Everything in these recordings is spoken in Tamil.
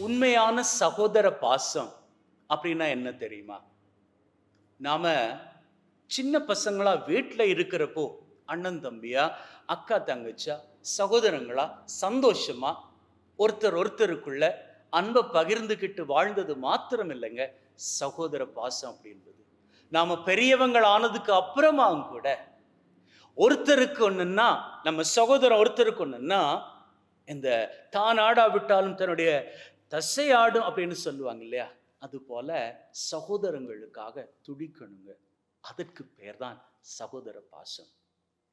உண்மையான சகோதர பாசம் அப்படின்னா என்ன தெரியுமா? நாம சின்ன பசங்களா வீட்டில் இருக்கிறப்போ அண்ணன் தம்பியா அக்கா தங்கச்சா சகோதரங்களா சந்தோஷமா ஒருத்தர் ஒருத்தருக்குள்ள அன்பை பகிர்ந்துக்கிட்டு வாழ்ந்தது மாத்திரம் இல்லைங்க சகோதர பாசம் அப்படின்றது. நாம பெரியவங்கள் ஆனதுக்கு அப்புறமாவும் கூட ஒருத்தருக்கு ஒன்றுன்னா நம்ம சகோதரன் ஒருத்தருக்கு ஒன்றுன்னா இந்த தான் ஆடாவிட்டாலும் தன்னுடைய தசை ஆடும் அப்படின்னு சொல்லுவாங்க இல்லையா? அது போல சகோதரங்களுக்காக துடிக்கணுங்க. அதற்கு பேர் தான் சகோதர பாசம்.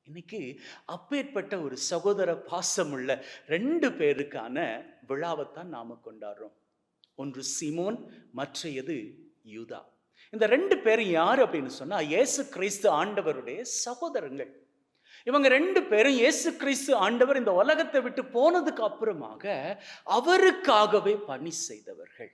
இன்னைக்கு அப்பேற்பட்ட ஒரு சகோதர பாசம் உள்ள ரெண்டு பேருக்கான விழாவைத்தான் நாம கொண்டாடுறோம். ஒன்று சிமோன் மற்றையது யூதா. இந்த ரெண்டு பேரும் யார் அப்படின்னு சொன்னா இயேசு கிறிஸ்து ஆண்டவருடைய சகோதரங்கள். இவங்க ரெண்டு பேரும் இயேசு கிறிஸ்து ஆண்டவர் இந்த உலகத்தை விட்டு போனதுக்கு அப்புறமாக அவருக்காகவே பணி செய்தவர்கள்.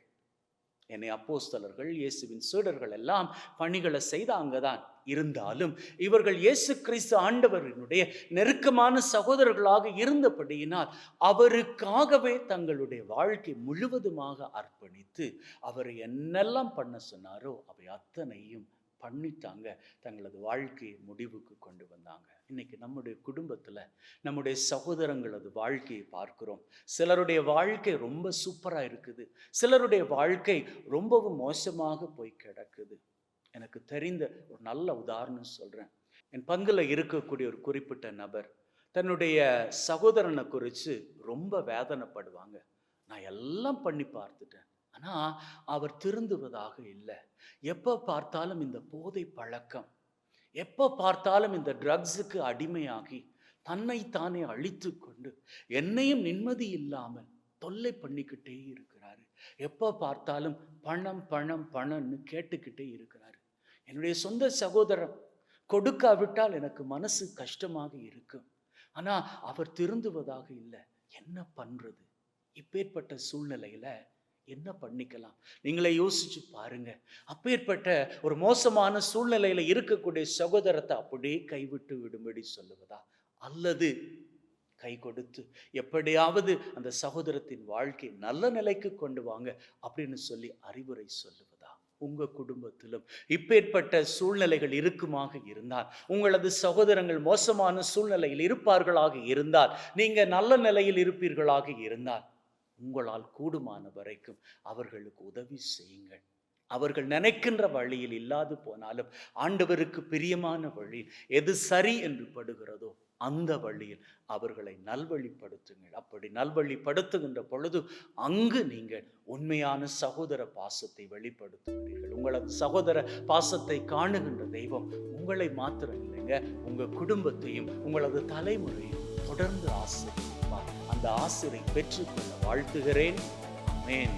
என்னை அப்போஸ்தலர்கள் இயேசுவின் சீடர்கள் எல்லாம் பணிகளை செய்தாங்க தான் இருந்தாலும் இவர்கள் இயேசு கிறிஸ்து ஆண்டவரினுடைய நெருக்கமான சகோதரர்களாக இருந்தபடியினால் அவருக்காகவே தங்களுடைய வாழ்க்கை முழுவதுமாக அர்ப்பணித்து அவர் என்னெல்லாம் பண்ண சொன்னாரோ அவை அத்தனையும் பண்ணித்தாங்க தங்களது வாழ்க்கையை முடிவுக்கு கொண்டு வந்தாங்க. இன்னைக்கு நம்முடைய குடும்பத்தில் நம்முடைய சகோதரங்களது வாழ்க்கையை பார்க்கிறோம். சிலருடைய வாழ்க்கை ரொம்ப சூப்பராக இருக்குது. சிலருடைய வாழ்க்கை ரொம்பவும் மோசமாக போய் கிடக்குது. எனக்கு தெரிந்த ஒரு நல்ல உதாரணம் சொல்கிறேன் என் பங்கில் இருக்கக்கூடிய ஒரு குறிப்பிட்ட நபர் தன்னுடைய சகோதரனை குறித்து ரொம்ப வேதனைப்படுவாங்க. நான் எல்லாம் பண்ணி பார்த்துட்டேன். ஆனால் அவர் திருந்துவதாக இல்லை. எப்போ பார்த்தாலும் இந்த போதை பழக்கம் எப்போ பார்த்தாலும் இந்த ட்ரக்ஸுக்கு அடிமையாகி தன்னை தானே அழித்து கொண்டு என்னையும் நிம்மதி இல்லாமல் தொல்லை பண்ணிக்கிட்டே இருக்கிறாரு. எப்போ பார்த்தாலும் பணம் பணம் பணம்னு கேட்டுக்கிட்டே இருக்கிறாரு. என்னுடைய சொந்த சகோதரன் கொடுக்காவிட்டால் எனக்கு மனசு கஷ்டமாக இருக்கும். ஆனால் அவர் திருந்துவதாக இல்லை. என்ன பண்ணுறது இப்பேற்பட்ட சூழ்நிலையில என்ன பண்ணிக்கலாம்? நீங்களே யோசிச்சு பாருங்க. அப்பேற்பட்ட ஒரு மோசமான சூழ்நிலையில இருக்கக்கூடிய சகோதரத்தை அப்படியே கைவிட்டு விடும்படி சொல்லுவதா? அல்லது கை கொடுத்து எப்படியாவது அந்த சகோதரத்தின் வாழ்க்கை நல்ல நிலைக்கு கொண்டு வாங்க அப்படின்னு சொல்லி அறிவுரை சொல்லுவதா? உங்க குடும்பத்திலும் இப்பேற்பட்ட சூழ்நிலைகள் இருக்குமாக இருந்தால் உங்களது சகோதரங்கள் மோசமான சூழ்நிலையில் இருப்பார்களாக இருந்தால் நீங்க நல்ல நிலையில் இருப்பீர்களாக இருந்தால் உங்களால் கூடுமான வரைக்கும் அவர்களுக்கு உதவி செய்யுங்கள். அவர்கள் நினைக்கின்ற வழியில் இல்லாது போனாலும் ஆண்டவருக்கு பிரியமான வழி எது சரி என்று படுகிறதோ அந்த வழியில் அவர்களை நல்வழிப்படுத்துங்கள். அப்படி நல்வழிப்படுத்துகின்ற பொழுது அங்கு நீங்கள் உண்மையான சகோதர பாசத்தை வெளிப்படுத்துகிறீர்கள். உங்களது சகோதர பாசத்தை காணுகின்ற தெய்வம் உங்களை மாத்திரம் இல்லைங்க. உங்கள் குடும்பத்தையும் உங்களது தலைமுறையும் தொடர்ந்து ஆசிரியப்பார் அந்த ஆசிரியை பெற்றுக்கொள்ள வாழ்த்துகிறேன். ஆமென்.